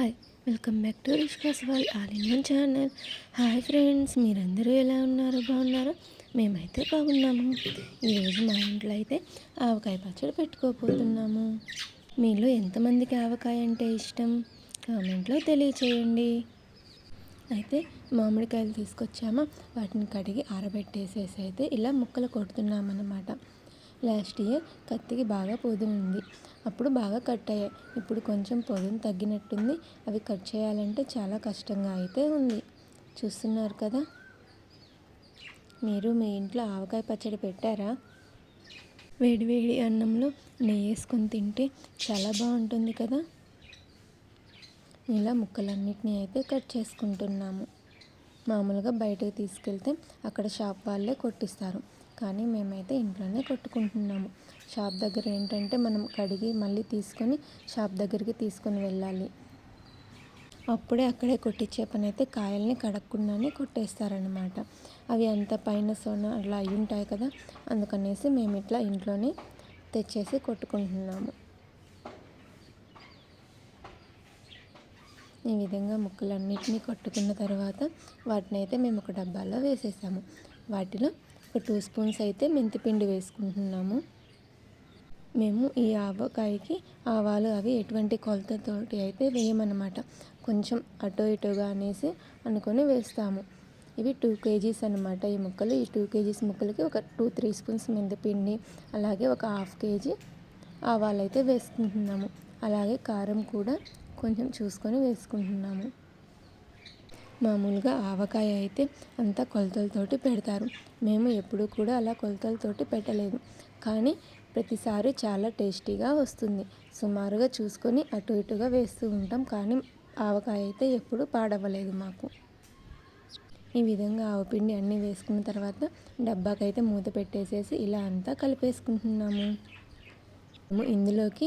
Hi welcome back to Rishka's wall all in one channel. Hi friends మీరందరూ ఎలా ఉన్నారు? బాగున్నారో? మేమైతే బాగున్నాము. ఈరోజు మా ఇంట్లో అయితే ఆవకాయ పచ్చడి పెట్టుకోబోతున్నాము. మీలో ఎంతమందికి ఆవకాయ అంటే ఇష్టం? కామెంట్లో తెలియచేయండి. అయితే మామిడికాయలు తీసుకొచ్చామా? వాటిని కడిగి ఆరబెట్టేసేసి అయితే ఇలా ముక్కలు కొడుతున్నామన్నమాట. లాస్ట్ ఇయర్ కత్తికి బాగా పొదునుంది. అప్పుడు బాగా కట్ అయ్యాయి. ఇప్పుడు కొంచెం పొదును తగ్గినట్టుంది. అవి కట్ చేయాలంటే చాలా కష్టంగా అయితే ఉంది. చూస్తున్నారు కదా? మీరు మీ ఇంట్లో ఆవకాయ పచ్చడి పెట్టారా? వేడివేడి అన్నంలో నెయ్యి వేసుకొని తింటే చాలా బాగుంటుంది కదా? ఇలా ముక్కలన్నిటిని అయితే కట్ చేసుకుంటున్నాము. మామూలుగా బయటకు తీసుకెళ్తే అక్కడ షాప్ వాళ్ళే కొట్టిస్తారు. కానీ మేమైతే ఇంట్లోనే కొట్టుకుంటున్నాము. షాప్ దగ్గర ఏంటంటే మనం కడిగి మళ్ళీ తీసుకొని షాప్ దగ్గరికి తీసుకొని వెళ్ళాలి. అప్పుడే అక్కడే కొట్టించే పని అయితే కాయల్ని కడగకుండానే కొట్టేస్తారనమాట అవి అంత పైన సోన అట్లా అయి ఉంటాయి కదా అందుకనేసి మేము ఇట్లా ఇంట్లోనే తెచ్చేసి కొట్టుకుంటున్నాము. ఈ విధంగా ముక్కలన్నిటినీ కొట్టుకున్న తర్వాత వాటిని అయితే మేము ఒక డబ్బాలో వేసేసాము. వాటిలో ఒక టూ స్పూన్స్ అయితే మెంతిపిండి వేసుకుంటున్నాము. మేము ఈ ఆవకాయకి ఆవాలు అవి ఎటువంటి కొలతతోటి అయితే వేయమన్నమాట. కొంచెం అటో ఇటుగా అనేసి అనుకొని వేస్తాము. ఇవి టూ కేజీస్ అనమాట ఈ ముక్కలు. ఈ టూ కేజీస్ ముక్కలకి ఒక టూ త్రీ స్పూన్స్ మెంతిపిండి అలాగే ఒక హాఫ్ కేజీ ఆవాలు అయితే వేసుకుంటున్నాము. అలాగే కారం కూడా కొంచెం చూసుకొని వేసుకుంటున్నాము. మామూలుగా ఆవకాయ అయితే అంతా కొలతలతోటి పెడతారు. మేము ఎప్పుడూ కూడా అలా కొలతలతోటి పెట్టలేదు. కానీ ప్రతిసారి చాలా టేస్టీగా వస్తుంది. సుమారుగా చూసుకొని అటు ఇటుగా వేస్తూ ఉంటాం కానీ ఆవకాయ అయితే ఎప్పుడు పాడవ్వలేదు మాకు. ఈ విధంగా ఆవపిండి అన్నీ వేసుకున్న తర్వాత డబ్బాకైతే మూత పెట్టేసేసి ఇలా అంతా కలిపేసుకుంటున్నాము. ఇందులోకి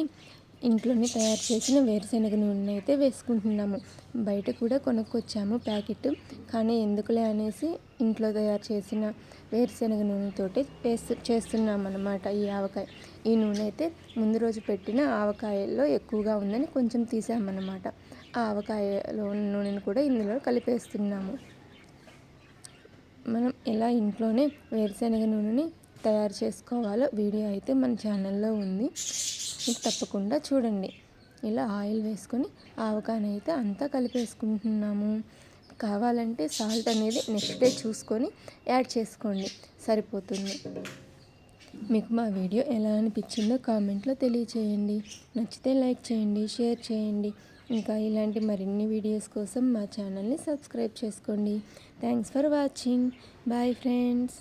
ఇంట్లోనే తయారు చేసిన వేరుశనగ నూనె అయితే వేసుకుంటున్నాము. బయట కూడా కొనుక్కొచ్చాము ప్యాకెట్. కానీ ఎందుకులే అనేసి ఇంట్లో తయారు చేసిన వేరుశనగ నూనెతోటి వేస్తు చేస్తున్నాం అన్నమాట ఈ ఆవకాయ. ఈ నూనె అయితే ముందు రోజు పెట్టిన ఆవకాయల్లో ఎక్కువగా ఉందని కొంచెం తీసామన్నమాట. ఆ ఆవకాయలో నూనెను కూడా ఇందులో కలిపేస్తున్నాము. మనం ఎలా ఇంట్లోనే వేరుశనగ నూనెని తయారు చేసుకోవాలో వీడియో అయితే మన ఛానల్లో ఉంది. మీకు తప్పకుండా చూడండి. ఇలా ఆయిల్ వేసుకొని ఆవకానైతే అయితే అంతా కలిపేసుకుంటున్నాము. కావాలంటే సాల్ట్ అనేది నెక్స్ట్ డే చూసుకొని యాడ్ చేసుకోండి. సరిపోతుంది. మీకు మా వీడియో ఎలా అనిపించిందో కామెంట్లో తెలియచేయండి. నచ్చితే లైక్ చేయండి షేర్ చేయండి. ఇంకా ఇలాంటి మరిన్ని వీడియోస్ కోసం మా ఛానల్ని సబ్స్క్రైబ్ చేసుకోండి. Thanks for watching. Bye friends.